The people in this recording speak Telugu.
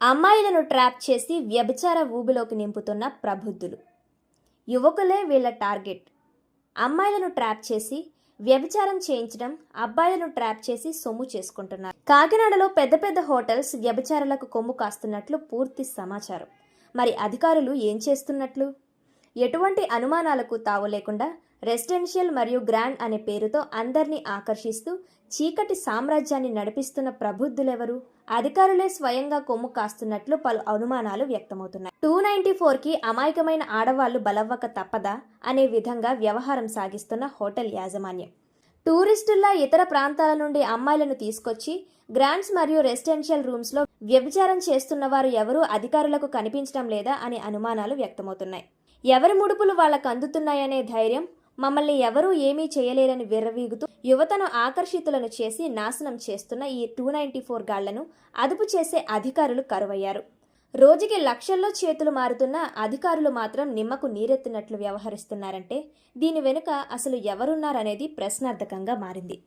అమ్మాయిలను ట్రాప్ చేసి వ్యభిచార ఊబిలోకి నింపుతున్న ప్రబుద్ధులు. యువకులే వీళ్ళ టార్గెట్. అమ్మాయిలను ట్రాప్ చేసి వ్యభిచారం చేయించడం అబ్బాయిలను ట్రాప్ చేసి సొమ్ము చేసుకుంటున్నారు. కాకినాడలో పెద్ద పెద్ద హోటల్స్ వ్యభిచారాలకు కొమ్ము కాస్తున్నట్లు పూర్తి సమాచారం. మరి అధికారులు ఏం చేస్తున్నట్లు? ఎటువంటి అనుమానాలకు తావు లేకుండా రెసిడెన్షియల్ మరియు గ్రాండ్ అనే పేరుతో అందరినీ ఆకర్షిస్తూ చీకటి సామ్రాజ్యాన్ని నడిపిస్తున్న ప్రబుద్ధులెవరు? అధికారులే స్వయంగా కొమ్ము కాస్తున్నట్లు పలు అనుమానాలు వ్యక్తమవుతున్నాయి. టూ నైన్టీ ఫోర్కి అమాయకమైన ఆడవాళ్ళు బలవ్వక తప్పదా? అనే విధంగా వ్యవహారం సాగిస్తున్న హోటల్ యాజమాన్యం. టూరిస్టుల్లా ఇతర ప్రాంతాల నుండి అమ్మాయిలను తీసుకొచ్చి గ్రాండ్స్ మరియు రెసిడెన్షియల్ రూమ్స్లో వ్యభిచారం చేస్తున్న వారు ఎవరూ? అధికారులకు కనిపించడం లేదా? అనే అనుమానాలు వ్యక్తమవుతున్నాయి. ఎవరి ముడుపులు వాళ్ళకు అందుతున్నాయనే ధైర్యం మమ్మల్ని ఎవరూ ఏమీ చేయలేరని విర్రవీగుతూ యువతను ఆకర్షితులను చేసి నాశనం చేస్తున్న ఈ టూ నైంటీ ఫోర్ గాళ్ళను అదుపు చేసే అధికారులు కరువయ్యారు. రోజుకి లక్షల్లో చేతులు మారుతున్న అధికారులు మాత్రం నిమ్మకు నీరెత్తినట్లు వ్యవహరిస్తున్నారంటే దీని వెనుక అసలు ఎవరున్నారనేది ప్రశ్నార్థకంగా మారింది.